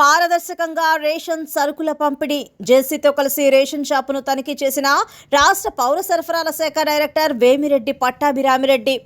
పారదర్శకంగా రేషన్ సరుకుల పంపిణీ. జేసీతో కలిసి రేషన్ షాపును తనిఖీ చేసిన రాష్ట్ర పౌర సరఫరాల శాఖ డైరెక్టర్ వేమిరెడ్డి పట్టాభిరామిరెడ్డి.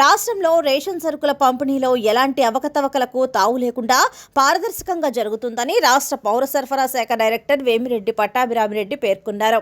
రాష్ట్రంలో రేషన్ సరుకుల పంపిణీలో ఎలాంటి అవకతవకలకు తావు లేకుండా పారదర్శకంగా జరుగుతుందని రాష్ట్ర పౌర సరఫరా శాఖ డైరెక్టర్ వేమిరెడ్డి పట్టాభిరామిరెడ్డి పేర్కొన్నారు.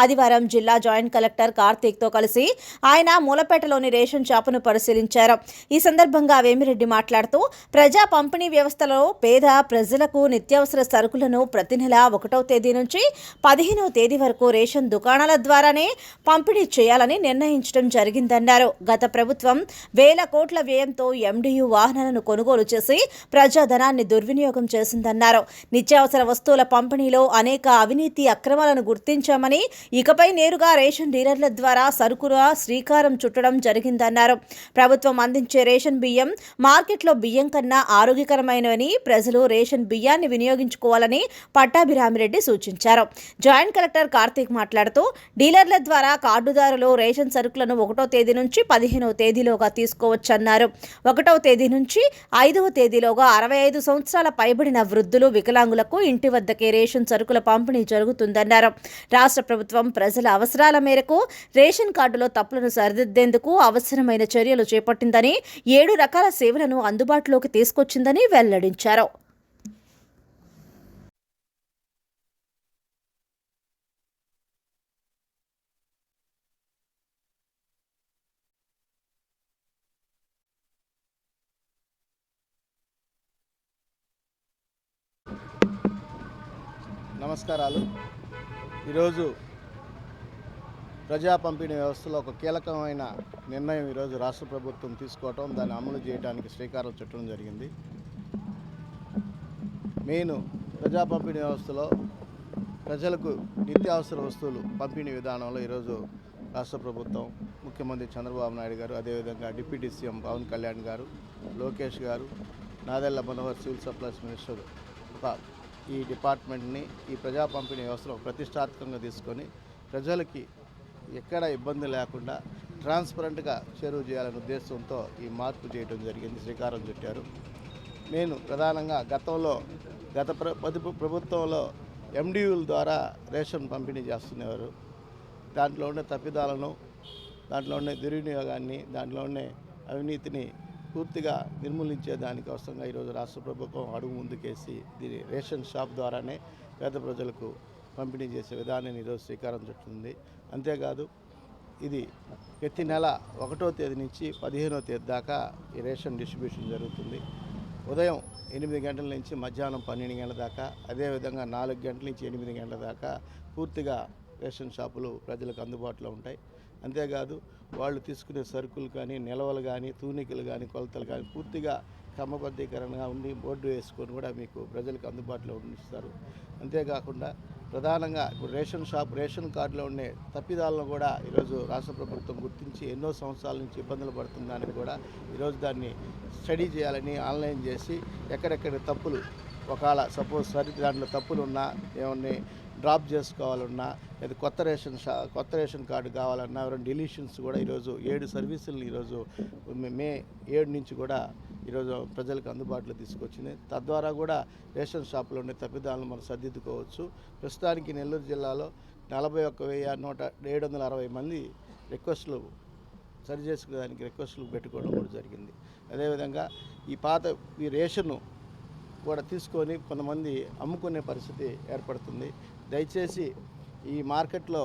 ఆదివారం జిల్లా జాయింట్ కలెక్టర్ కార్తీక్తో కలిసి ఆయన మూలపేటలోని రేషన్ షాపును పరిశీలించారు. ఈ సందర్భంగా వేమిరెడ్డి మాట్లాడుతూ ప్రజా పంపిణీ వ్యవస్థలో పేద ప్రజలకు నిత్యావసర సరుకులను ప్రతి నెల ఒకటవ తేదీ నుంచి పదిహేనవ తేదీ వరకు రేషన్ దుకాణాల ద్వారానే పంపిణీ చేయాలని నిర్ణయించడం జరిగిందన్నారు. గత ప్రభుత్వం వేల కోట్ల వ్యయంతో ఎండియు వాహనాలను కొనుగోలు చేసి ప్రజాధనాన్ని దుర్వినియోగం చేసిందన్నారు. నిత్యావసర వస్తువుల పంపిణీలో అనేక అవినీతి అక్రమాలను గుర్తించామని ఇకపై నేరుగా రేషన్ డీలర్ల ద్వారా సరుకుల శ్రీకారం చుట్టడం జరిగిందన్నారు. ప్రభుత్వం అందించే రేషన్ బియ్యం మార్కెట్లో బియ్యం కన్నా ఆరోగ్యకరమైనవని ప్రజలు రేషన్ బియ్యాన్ని వినియోగించుకోవాలని పట్టాభిరామిరెడ్డి సూచించారు. జాయింట్ కలెక్టర్ కార్తీక్ మాట్లాడుతూ డీలర్ల ద్వారా కార్డుదారులు రేషన్ సరుకులను ఒకటో తేదీ నుంచి పదిహేనవ తేదీలోగా తీసుకోవచ్చన్నారు. ఒకటవ తేదీ నుంచి ఐదవ తేదీలోగా అరవై ఐదు సంవత్సరాల పైబడిన వృద్ధులు వికలాంగులకు ఇంటి వద్దకే రేషన్ సరుకుల పంపిణీ జరుగుతుందన్నారు. రాష్ట్ర ప్రభుత్వం ప్రజల అవసరాల మేరకు రేషన్ కార్డులో తప్పులను సరిదిద్దేందుకు అవసరమైన చర్యలు చేపట్టిందని ఏడు రకాల సేవలను అందుబాటులోకి తీసుకొచ్చిందని వెల్లడించారు. నమస్కారాలు. ఈరోజు ప్రజా పంపిణీ వ్యవస్థలో ఒక కీలకమైన నిర్ణయం ఈరోజు రాష్ట్ర ప్రభుత్వం తీసుకోవటం దాన్ని అమలు చేయడానికి శ్రీకారం చుట్టడం జరిగింది. మెయిన్ ప్రజా పంపిణీ వ్యవస్థలో ప్రజలకు నిత్యావసర వస్తువులు పంపిణీ విధానంలో ఈరోజు రాష్ట్ర ప్రభుత్వం ముఖ్యమంత్రి చంద్రబాబు నాయుడు గారు అదేవిధంగా డిప్యూటీ సీఎం పవన్ కళ్యాణ్ గారు లోకేష్ గారు Nadella Manohar civil supplies minister ఒక ఈ డిపార్ట్మెంట్ని ఈ ప్రజా పంపిణీ వ్యవస్థలో ప్రతిష్టాత్మకంగా తీసుకొని ప్రజలకి ఎక్కడ ఇబ్బంది లేకుండా ట్రాన్స్పరెంట్గా చేరువ చేయాలనే ఉద్దేశంతో ఈ మార్పు చేయడం జరిగింది శ్రీకారం చుట్టారు. నేను ప్రధానంగా గతంలో గత ప్రభుత్వంలో ఎండియూల ద్వారా రేషన్ పంపిణీ చేస్తున్నారు దాంట్లో ఉండే తప్పిదాలను దాంట్లో ఉండే దుర్వినియోగాన్ని దాంట్లో ఉండే అవినీతిని పూర్తిగా నిర్మూలించే దానికోసంగా ఈరోజు రాష్ట్ర ప్రభుత్వం అడుగు ముందుకేసి దీని రేషన్ షాప్ ద్వారానే పేద ప్రజలకు పంపిణీ చేసే విధానాన్ని ఈరోజు శ్రీకారం చుట్టింది. అంతేకాదు ఇది ప్రతి నెల ఒకటో తేదీ నుంచి పదిహేనో తేదీ దాకా ఈ రేషన్ డిస్ట్రిబ్యూషన్ జరుగుతుంది. ఉదయం ఎనిమిది గంటల నుంచి మధ్యాహ్నం పన్నెండు గంటల దాకా అదేవిధంగా నాలుగు గంటల నుంచి ఎనిమిది గంటల దాకా పూర్తిగా రేషన్ షాపులు ప్రజలకు అందుబాటులో ఉంటాయి. అంతేకాదు వాళ్ళు తీసుకునే సరుకులు కానీ నిల్వలు కానీ తూనికలు కానీ కొలతలు కానీ పూర్తిగా క్రమబద్ధీకరణగా ఉండి బోర్డు వేసుకొని కూడా మీకు ప్రజలకు అందుబాటులో ఉండిస్తారు. అంతేకాకుండా ప్రధానంగా ఇప్పుడు రేషన్ షాప్ రేషన్ కార్డులో ఉండే తప్పిదాలను కూడా ఈరోజు రాష్ట్ర ప్రభుత్వం గుర్తించి ఎన్నో సంవత్సరాల నుంచి ఇబ్బందులు పడుతుందని కూడా ఈరోజు దాన్ని స్టడీ చేయాలని ఆన్లైన్ చేసి ఎక్కడెక్కడ తప్పులు ఒకవేళ సపోజ్ సరి దాంట్లో తప్పులు ఉన్నా ఏమన్నా డ్రాప్ చేసుకోవాలన్నా లేదా కొత్త రేషన్ షా కొత్త రేషన్ కార్డు కావాలన్నా ఎవరైనా డిలీషన్స్ కూడా ఈరోజు ఏడు సర్వీసులు ఈరోజు మే- ఏడు నుంచి కూడా ఈరోజు ప్రజలకు అందుబాటులో తీసుకొచ్చింది. తద్వారా కూడా రేషన్ షాపులో ఉండే తప్పిదాలను మనం సర్దిద్దుకోవచ్చు. ప్రస్తుతానికి నెల్లూరు జిల్లాలో నలభై ఒక్క వెయ్యి నూట ఏడు వందల అరవై మంది రిక్వెస్ట్లు సరి చేసుకోవడానికి రిక్వెస్ట్లు పెట్టుకోవడం కూడా జరిగింది. అదేవిధంగా ఈ పాత ఈ రేషన్ను కూడా తీసుకొని కొంతమంది అమ్ముకునే పరిస్థితి ఏర్పడుతుంది. దయచేసి ఈ మార్కెట్లో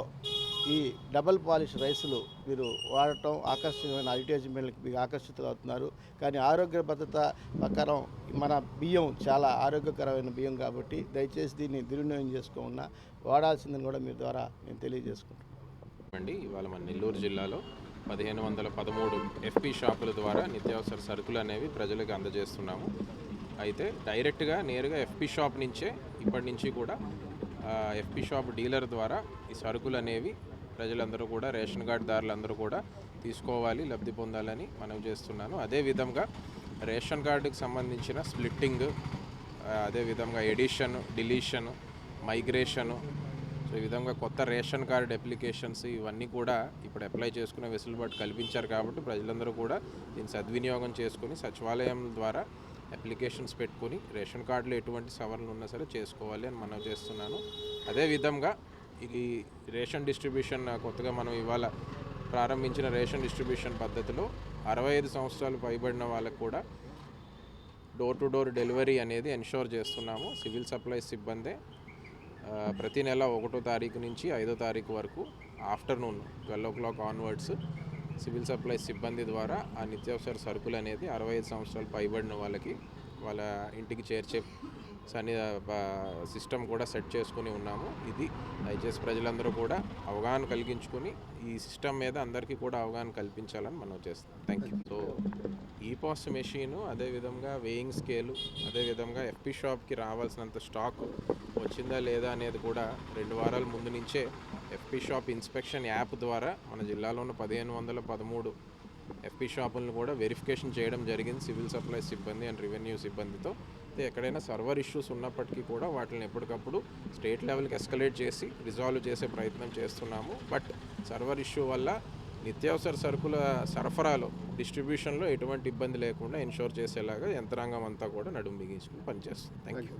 ఈ డబల్ పాలిష్ రైసులు మీరు వాడటం ఆకర్షణీయమైన అడ్వర్టైజ్మెంట్కి మీకు ఆకర్షితులు అవుతున్నారు. కానీ ఆరోగ్య భద్రత ప్రకారం మన బియ్యం చాలా ఆరోగ్యకరమైన బియ్యం కాబట్టి దయచేసి దీన్ని దుర్వినియోగం చేసుకోకుండా వాడాల్సిందని కూడా మీ ద్వారా నేను తెలియజేసుకుంటున్నాను. ఇవాళ మన నెల్లూరు జిల్లాలో పదిహేను వందల పదమూడు ఎఫ్పి షాపుల ద్వారా నిత్యావసర సరుకులు అనేవి ప్రజలకు అందజేస్తున్నాము. అయితే డైరెక్ట్గా నేరుగా ఎఫ్పి షాప్ నుంచే ఇప్పటి నుంచి కూడా ఎఫ్పి షాప్ డీలర్ ద్వారా ఈ సరుకులు అనేవి ప్రజలందరూ కూడా రేషన్ కార్డు దారులందరూ కూడా తీసుకోవాలి లబ్ధి పొందాలని మనం చేస్తున్నాను. అదేవిధంగా రేషన్ కార్డుకు సంబంధించిన స్ప్లిట్టింగ్ అదేవిధంగా ఎడిషన్ డిలీషన్ మైగ్రేషను సో ఈ విధంగా కొత్త రేషన్ కార్డ్ అప్లికేషన్స్ ఇవన్నీ కూడా ఇప్పుడు అప్లై చేసుకునే వెసులుబాటు కల్పించారు కాబట్టి ప్రజలందరూ కూడా దీన్ని సద్వినియోగం చేసుకుని సచివాలయం ద్వారా అప్లికేషన్స్ పెట్టుకుని రేషన్ కార్డులో ఎటువంటి సవరణలు ఉన్నా సరే చేసుకోవాలి అని మనం చేస్తున్నాను. అదే విధంగా ఇది రేషన్ డిస్ట్రిబ్యూషన్ కొత్తగా మనం ఇవాళ ప్రారంభించిన రేషన్ డిస్ట్రిబ్యూషన్ పద్ధతిలో అరవై ఐదు సంవత్సరాలు పైబడిన వాళ్ళకు కూడా డోర్ టు డోర్ డెలివరీ అనేది ఎన్షోర్ చేస్తున్నాము. సివిల్ సప్లైస్ సిబ్బందే ప్రతి నెల ఒకటో తారీఖు నుంచి ఐదో తారీఖు వరకు afternoon twelve o'clock onwards civil supplies సిబ్బంది ద్వారా ఆ నిత్యావసర సరుకులు అనేది అరవై ఐదు సంవత్సరాలు పైబడిన వాళ్ళకి వాళ్ళ ఇంటికి చేర్చే సన్ని సిస్టమ్ కూడా సెట్ చేసుకుని ఉన్నాము. ఇది దయచేసి ప్రజలందరూ కూడా అవగాహన కలిగించుకుని ఈ సిస్టమ్ మీద అందరికీ కూడా అవగాహన కల్పించాలని మనం చేస్తాం థ్యాంక్ యూ సో ఈ పాస్ట్ మెషీను అదేవిధంగా వేయింగ్ స్కేలు అదేవిధంగా ఎఫ్పి షాప్కి రావాల్సినంత స్టాక్ వచ్చిందా లేదా అనేది కూడా రెండు వారాల ముందు నుంచే ఎఫ్పి షాప్ ఇన్స్పెక్షన్ యాప్ ద్వారా మన జిల్లాలో ఉన్న పదిహేను వందల పదమూడు ఎఫ్పి షాపులను కూడా వెరిఫికేషన్ చేయడం జరిగింది. సివిల్ సప్లైస్ సిబ్బంది అండ్ రెవెన్యూ సిబ్బందితో. అయితే ఎక్కడైనా సర్వర్ ఇష్యూస్ ఉన్నప్పటికీ కూడా వాటిని ఎప్పటికప్పుడు స్టేట్ లెవెల్కి ఎస్కలేట్ చేసి రిజాల్వ్ చేసే ప్రయత్నం చేస్తున్నాము. బట్ సర్వర్ ఇష్యూ వల్ల నిత్యావసర సరుకుల సరఫరాలో డిస్ట్రిబ్యూషన్లో ఎటువంటి ఇబ్బంది లేకుండా ఇన్షోర్ చేసేలాగా యంత్రాంగం అంతా కూడా నడుము బిగించుకుని పనిచేస్తుంది. Thank you